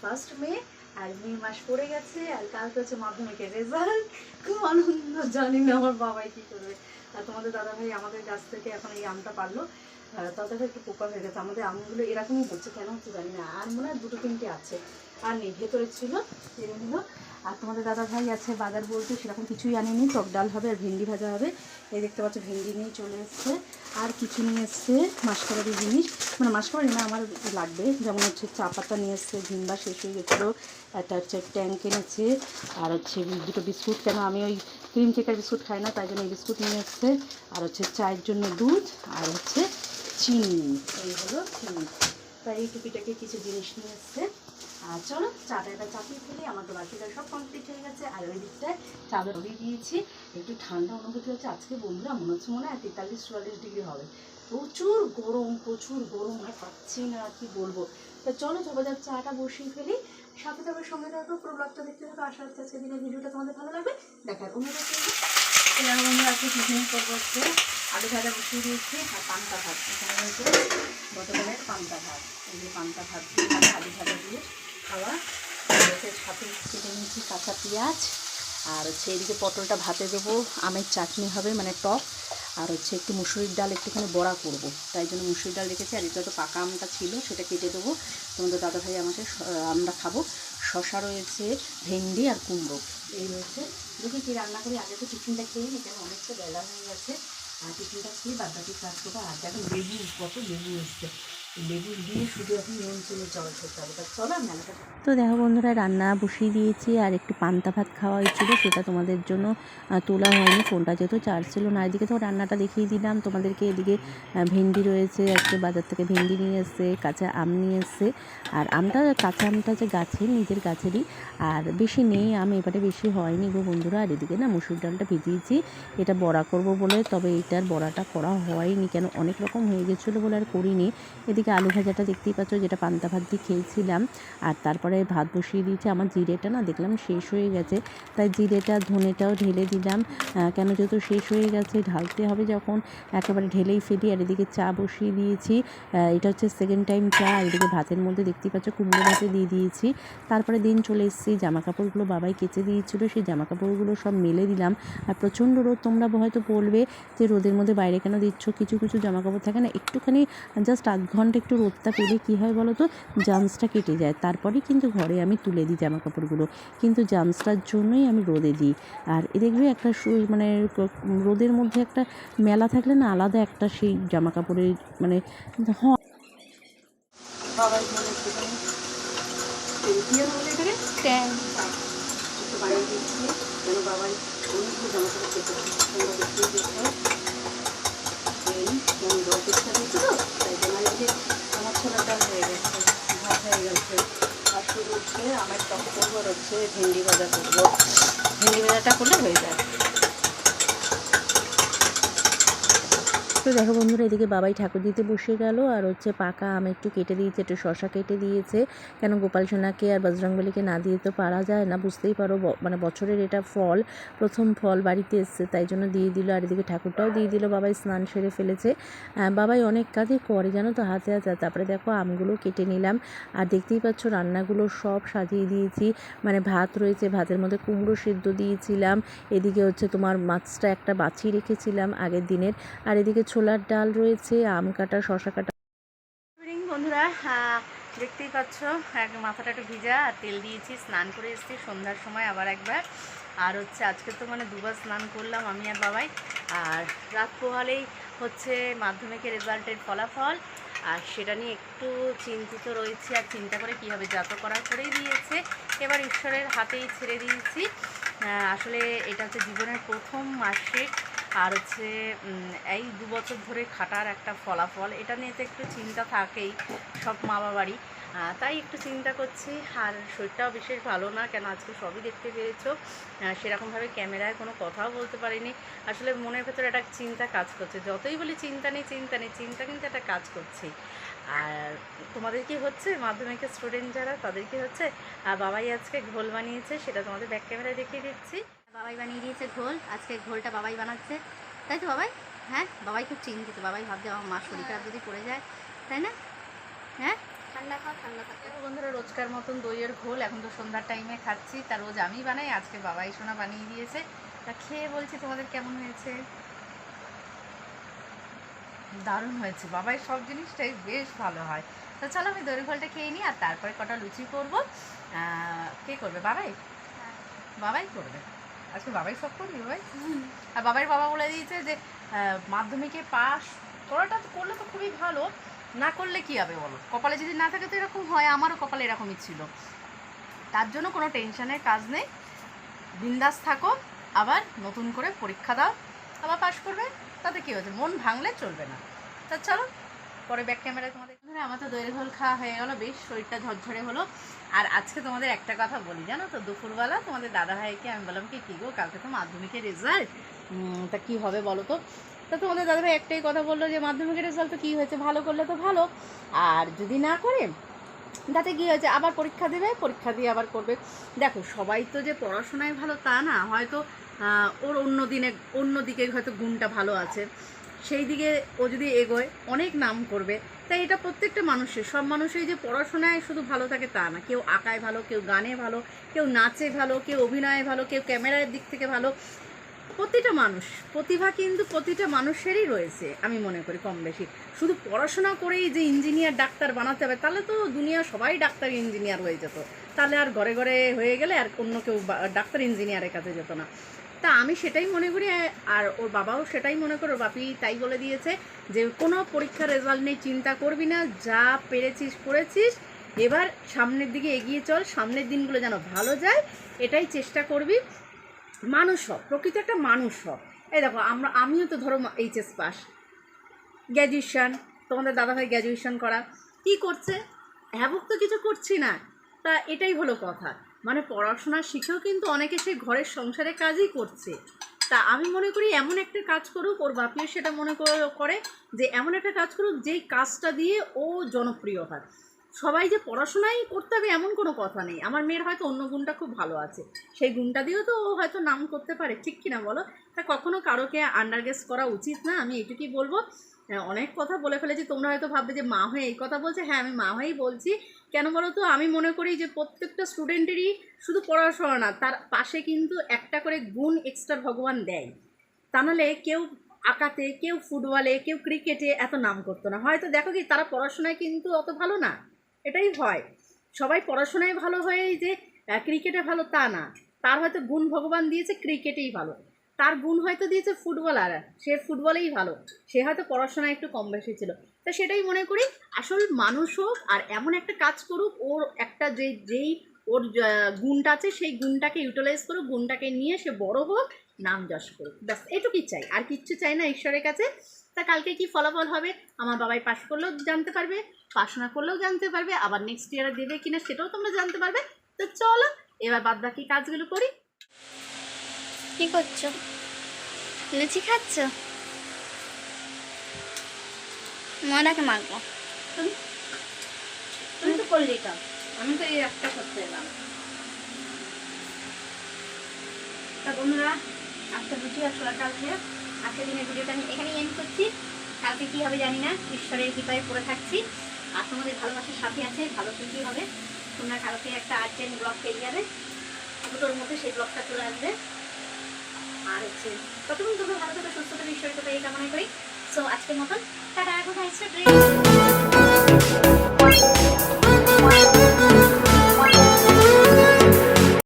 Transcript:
First May, আর মে মাস পড়ে গেছে, আর কালকে হচ্ছে মাধ্যমিকের রেজাল্ট খুব আনন্দ, জানি না আমার বাবাই কি করবে। আর তোমাদের দাদা ভাই আমাদের কাছ থেকে এখন এই আমটা পারল। ততটা একটু পোকা হয়ে গেছে, আমাদের আমগুলো এরকমই হচ্ছে কেন হচ্ছে জানি না। আর মনে হয় দুটো তিনটে আছে। আর নেই, ভেতরে ছিল এরকম হলো আর তোমাদের দাদা ভাই আছে বাজার বলতে, সেরকম কিছুই আনেনি, টক ডাল হবে আর ভেন্ডি ভাজা হবে। এই দেখতে পাচ্ছ, ভেন্ডি নিয়ে চলে এসছে। আর কিছু নিয়ে এসছে মাসকাবারি জিনিস। মানে মাসকাবারি না, আমার লাগবে। যেমন হচ্ছে চা পাতা নিয়ে এসছে ভিম্বা শেষ হয়ে গেছিল। একটা হচ্ছে ট্যাঙ্ক এনেছে আর হচ্ছে দুটো বিস্কুট, কেন আমি ওই ক্রিম কেকের বিস্কুট খাই না, তাই জন্য এই বিস্কুট নিয়ে এসছে। আর হচ্ছে চায়ের জন্য দুধ, আর হচ্ছে চিনি। এই হলো চিনি। তাই এই টুপিটাকে কিছু জিনিস নিয়ে এসছে। আর চলো চাটা এটা চাপিয়ে ফেলি আমার তো বাকিটা সব কমপ্লিট হয়ে গেছে। আর ওই দিকটায় চাদর ধরিয়ে দিয়েছি। একটু ঠান্ডা অনুভূতি হচ্ছে আজকে বন্ধুরা, মনে হচ্ছে মনে হয় তেতাল্লিশ, চুয়াল্লিশ ডিগ্রি হবে। প্রচুর গরম প্রচুর গরম, আর পাচ্ছি না কি বলব। তা চলো যাক চাটা বসিয়ে ফেলি। সাথে সাথে সঙ্গে থাকো, পুরো ব্লগটা দেখতে থাকো। আশা হচ্ছে আজকে দিনের ভিডিওটা তোমাদের ভালো লাগবে। দেখার এবার আজকে আলু ভাজা বসিয়ে দিয়েছি আর পান্তা ভাত। এখানে গতকালের পান্তা ভাত। এই যে পান্তা ভাত দিয়ে আলু ভাজা দিয়ে খাওয়া। সাথে কেটে নিয়েছি কাঁচা পেঁয়াজ। আর হচ্ছে এদিকে পটলটা ভাতে দেবো। আমের চাটনি হবে মানে টক। আর হচ্ছে একটু মুসুরির ডাল একটুখানি বড়া করব। তাই জন্য মুসুরির ডাল রেখেছি। আর এটা তো পাকা আমটা ছিল, সেটা কেটে দেবো। তোমাদের দাদা ভাই আমাকে আমরা খাব। শশা রয়েছে, ভেন্ডি আর কুমড়ো। এই রয়েছে। দেখি কি রান্না করি। আগে তো টিফিনটা খেয়ে নিই কেন অনেকটা বেলা হয়ে গেছে। আর টিফিনটা খেয়ে বাদ বাকি কাজ করব আর দেখো লেবু, কত লেবু এসছে। তো দেখো বন্ধুরা, রান্না বসিয়ে দিয়েছি আর একটু পান্তা ভাত খাওয়া হয়েছিল, সেটা তোমাদের জন্য তোলা হয়নি, ফোনটা যেহেতু চার্জ ছিল না। এদিকে তো রান্নাটা দেখিয়ে দিলাম, তোমাদেরকে এদিকে ভেন্ডি রয়েছে, আজকে বাজার থেকে ভেন্ডি নিয়ে এসছে, কাঁচা আম নিয়ে এসছে। আর আমটা, কাঁচা আমটা যে গাছের নিজের গাছেরই, আর বেশি নেই আম, এবারে বেশি হয়নি গো বন্ধুরা। আর এদিকে না মুসুর ডালটা ভিজিয়েছি, এটা বড়া করব বলে, তবে এটার বড়াটা করা হয়নি, কেন অনেক রকম হয়ে গেছিল বলে আর করিনি। এদিকে আলু ভাজাটা দেখতেই পাচ্ছ যেটা পান্তা ভাত দিয়ে খেয়েছিলাম। আর তারপরে ভাত বসিয়ে দিয়েছি। আমার জিরেটা না দেখলাম শেষ হয়ে গেছে। তাই জিরেটা, ধনেটাও ঢেলে দিলাম। কেন যেহেতু শেষ হয়ে গেছে, ঢালতে হবে যখন। একেবারে ঢেলেই ফেলি। আর এদিকে চা বসিয়ে দিয়েছি। এটা হচ্ছে সেকেন্ড টাইম চা। এদিকে ভাতের মধ্যে দেখতেই পাচ্ছ কুমড়ো ভাতে দিয়ে দিয়েছি। তারপরে দিন চলে এসেছি। জামা কাপড়গুলো বাবাই কেচে দিয়েছিলো। সেই জামা কাপড়গুলো সব মেলে দিলাম। আর প্রচণ্ড রোদ তোমরা হয়তো বলবে যে রোদের মধ্যে বাইরে কেন দিচ্ছ? কিছু কিছু জামা কাপড় থাকে না। একটুখানি জাস্ট আধ ঘণ্টা একটু রোদটা পেলে কী হয় বলো তো? জামসটা কেটে যায়। তারপরেই কিন্তু ঘরে আমি তুলে দিই জামা কাপড়গুলো কিন্তু জামসটার জন্যই আমি রোদে দিই। আর এ দেখবে একটা মানে রোদের মধ্যে একটা মেলা থাকলে না আলাদা একটা সেই জামা কাপড়ের মানে হয় তো তাই জন্য আমার হয়ে গেছে হয়ে গেছে আমার ভেন্ডি ভাজা করব ভিন্ডি ভাজাটা করলে হয়ে যায় তো দেখো বন্ধুরা, এদিকে বাবাই ঠাকুর দিতে বসে গেল, আর হচ্ছে পাকা আম একটু কেটে দিয়েছে, একটু শশা কেটে দিয়েছে। কেন গোপাল সোনাকে আর বজরংবলীকে না দিয়ে তো পারা যায় না, বুঝতেই পারো মানে বছরের এটা ফল, প্রথম ফল বাড়িতে এসছে, তাই জন্য দিয়ে দিল, আর এদিকে ঠাকুরটাও দিয়ে দিল, বাবাই স্নান সেরে ফেলেছে। বাবাই অনেক কাজই করে, জানো তো, হাতে হাতে তারপরে দেখো আমগুলো কেটে নিলাম, আর দেখতেই পাচ্ছ রান্নাগুলো সব সাজিয়ে দিয়েছি মানে ভাত রয়েছে, ভাতের মধ্যে কুমড়ো সেদ্ধ দিয়েছিলাম, এদিকে হচ্ছে তোমার মাছটা একটা বাছিয়ে রেখেছিলাম আগের দিনের, আর এদিকে ছোলার ডাল রয়েছে, আম কাটা শশা কাটা। বন্ধুরা। দেখতেই পাচ্ছ, এক মাথাটা একটু ভিজা, আর তেল দিয়েছি, স্নান করে এসেছি, সন্ধ্যার সময় আবার একবার। আর হচ্ছে, আজকে তো মানে দুবার স্নান করলাম আমি আর বাবাই। আর রাত পোহালেই হচ্ছে মাধ্যমিকের রেজাল্টের ফলাফল। আর সেটা নিয়ে একটু চিন্তিত রয়েছি, আর চিন্তা করে কী হবে যা তো করেই দিয়েছে। এবার ঈশ্বরের হাতেই ছেড়ে দিয়েছি। আসলে এটা হচ্ছে জীবনের প্রথম মাসিক আর হচ্ছে এই দু বছর ধরে খাটার একটা ফলাফল, এটা নিয়ে তো একটু চিন্তা থাকেই সব মা বাবারই তাই একটু চিন্তা করছি, আর শরীরটাও বিশেষ ভালো না, কেন আজকে সবই দেখতে পেরেছ? সেরকমভাবে ক্যামেরায় কোনো কথাও বলতে পারিনি। আসলে মনের ভেতরে একটা চিন্তা কাজ করছে, যতই বলি চিন্তা নেই চিন্তা নেই, চিন্তা কিন্তু একটা কাজ করছে। আর তোমাদের কি হচ্ছে? মাধ্যমিকের স্টুডেন্ট যারা, তাদের কি হচ্ছে? আর বাবাই আজকে ঘোল বানিয়েছে, সেটা তোমাদের ব্যাক ক্যামেরায় দেখিয়ে দিচ্ছি। বাবাই বানিয়ে দিয়েছে ঘোল আজকে ঘোলটা বাবাই বানাচ্ছে। তাই তো বাবাই? হ্যাঁ বাবাই খুব চিন্তিত। বাবাই ভাবছে আমার মা শরীর খারাপ যদি পড়ে যায় তাই না? হ্যাঁ? ঠান্ডা খাও ঠান্ডা দেখো বন্ধুরা রোজকার মতন দইয়ের ঘোল এখন তো সন্ধ্যার টাইমে খাচ্ছি। তা রোজ আমি বানাই আজকে বাবাই সোনা বানিয়ে দিয়েছে। তা খেয়ে বলছি তোমাদের কেমন হয়েছে? দারুণ হয়েছে। বাবাই সব জিনিসটাই বেশ ভালো হয়। তো চলো আমি দইয়ের ঘোলটা খেয়ে নিই আর তারপরে কটা লুচি করব। আহ, কে করবে? বাবাই? হ্যাঁ। বাবাই করবে। আজকে বাবাই সব করবি বাবাই? আর বাবাই বাবা বলে দিয়েছে যে মাধ্যমিকে পাস করাটা করলে তো খুবই ভালো। না করলে কি হবে বলো? কপালে যদি না থাকে তো এরকম হয় আমারও কপালে এরকমই ছিল। তার জন্য কোনো টেনশনের কাজ নেই। বিন্দাস থাকো আবার নতুন করে পরীক্ষা দাও। আবার পাশ করবে তাতে কী হয়েছে? মন ভাঙলে চলবে না। তা চলো পরে ব্যাক ক্যামেরায় তোমাদের ধরে আমার তো দইয়ের ঘোল খাওয়া হয়ে গেলো, বেশ শরীরটা ঝরঝরে হলো। আর আজকে তোমাদের একটা কথা বলি, জানো তো? দুপুরবেলা তোমাদের দাদা ভাইকে আমি বললাম কি, কী গো, কালকে তো মাধ্যমিকের রেজাল্ট তা কী হবে বলো তো? তা তোমাদের দাদা ভাই একটাই কথা বলল যে, মাধ্যমিকের রেজাল্ট তো কী হয়েছে? ভালো করলে তো ভালো। আর যদি না করে, তাতে কী হয়েছে? আবার পরীক্ষা দেবে, পরীক্ষা দিয়ে আবার করবে। দেখো, সবাই তো যে পড়াশোনায় ভালো তা না, হয়তো ওর অন্য দিনে, অন্য দিকে হয়তো গুণটা ভালো আছে। সেই দিকে ও যদি এগোয়, অনেক নাম করবে। তাই এটা প্রত্যেকটা মানুষের। সব মানুষই যে পড়াশোনায় শুধু ভালো থাকে তা না। কেউ আঁকায় ভালো, কেউ গানে ভালো, কেউ নাচে ভালো, কেউ অভিনয়ে ভালো, কেউ ক্যামেরার দিক থেকে ভালো। প্রতিটা মানুষ, প্রতিভা কিন্তু প্রতিটা মানুষেরই রয়েছে, আমি মনে করি কম বেশি। শুধু পড়াশোনা করেই যে ইঞ্জিনিয়ার ডাক্তার বানাতে হবে, তাহলে তো দুনিয়া সবাই ডাক্তার, ইঞ্জিনিয়ার হয়ে যেত। তাহলে আর ঘরে ঘরে হয়ে গেলে আর অন্য কেউ ডাক্তার, ইঞ্জিনিয়ারের কাছে যেত না। তা আমি সেটাই মনে করি আর ওর বাবাও সেটাই মনে করে, ওর বাপি তাই বলে দিয়েছে যে কোনো পরীক্ষার রেজাল্ট নিয়ে চিন্তা করবি না, যা পেরেছিস করেছিস, এবার সামনের দিকে এগিয়ে চল, সামনের দিনগুলো যেন ভালো যায়, এটাই চেষ্টা করবি। মানুষ হ প্রকৃত একটা মানুষ হ এই দেখো, আমরা, আমিও তো ধরো এইচএস পাস। গ্র্যাজুয়েশান তোমাদের দাদাভাই গ্র্যাজুয়েশান করা। কি করছে? হ্যাবক তো কিছু করছি না। তা এটাই হলো কথা। মানে পড়াশোনা শিখেও কিন্তু অনেকে সেই ঘরের সংসারের কাজই করছে। তা আমি মনে করি এমন একটা কাজ করুক, ওর বাপিও সেটা মনে করে- যে এমন একটা কাজ করুক যেই কাজটা দিয়ে ও জনপ্রিয় হয়। সবাই যে পড়াশোনাই করতে হবে এমন কোনো কথা নেই। আমার মেয়ের হয়তো অন্য গুণটা খুব ভালো আছে। সেই গুণটা দিয়েও তো ও হয়তো নাম করতে পারে। ঠিক কিনা বলো? তা কখনো কারোকে আন্ডারগেস করা উচিত না। আমি এটুকুই বলব। অনেক কথা বলে ফেলেছি। তোমরা হয়তো ভাববে যে মা হয়ে এই কথা বলছে। হ্যাঁ আমি মা হয়েই বলছি। কেন বলো তো আমি মনে করি যে প্রত্যেকটা স্টুডেন্টেরই শুধু পড়াশোনা না, তার পাশে কিন্তু একটা করে গুণ এক্সট্রা ভগবান দেয়। তা নাহলে কেউ আঁকাতে, কেউ ফুটবলে, কেউ ক্রিকেটে এত নাম করতো না। হয়তো দেখো কি, তারা পড়াশোনায় কিন্তু অত ভালো না। এটাই হয়। সবাই পড়াশোনায় ভালো হয়ে যে ক্রিকেটে ভালো তা না। তার হয়তো গুণ ভগবান দিয়েছে, ক্রিকেটেই ভালো। তার গুণ হয়তো দিয়েছে ফুটবলার। সে ফুটবলেই ভালো। সে হয়তো পড়াশোনায় একটু কম বেশি ছিল। তা সেটাই মনে করি। আসল মানুষ হোক আর এমন একটা কাজ করুক, ওর একটা যে, যেই ওর গুণটা আছে, সেই গুণটাকে ইউটিলাইজ করুক, গুণটাকে নিয়ে সে বড় হোক, নাম যশ করুক। ব্যাস, এটুকুই চাই। আর কিচ্ছু চাই না ঈশ্বরের কাছে। তা কালকে কি ফলাফল হবে? আমার বাবাই পাশ করলেও জানতে পারবে, পাশ না করলেও জানতে পারবে, আবার নেক্সট ইয়ারে দেবে কিনা সেটাও তোমরা জানতে পারবে। তো চলো, এবার বাদ বাকি কাজগুলো করি। কি করছ? লুচি খাচ্ছ? মনাকে মাখবো। তুমি তো করলেই কাজ আমি তো এই একটা করতে এলাম। তা বন্ধুরা আজকে আর ছোলা খেয়ে আজকের দিনের ভিডিওটা আমি এখানেই এন্ড করছি। কালকে কী হবে জানি না, ঈশ্বরের কৃপায় পড়ে থাকছি। আর তোমাদের ভালোবাসার সাথে আছে, ভালো কি হবে। তোমরা কালকে একটা আর্জেন্ট ব্লগ পেয়ে যাবে। দুটোর মধ্যে সেই ব্লগটা চলে আসবে। আর হচ্ছে, ততক্ষণ তোমরা ভালো থাকবে সুস্থ থাকবে ঈশ্বরের কৃপায় এই কামনা করি। সো আজকের মতন টাটা এখন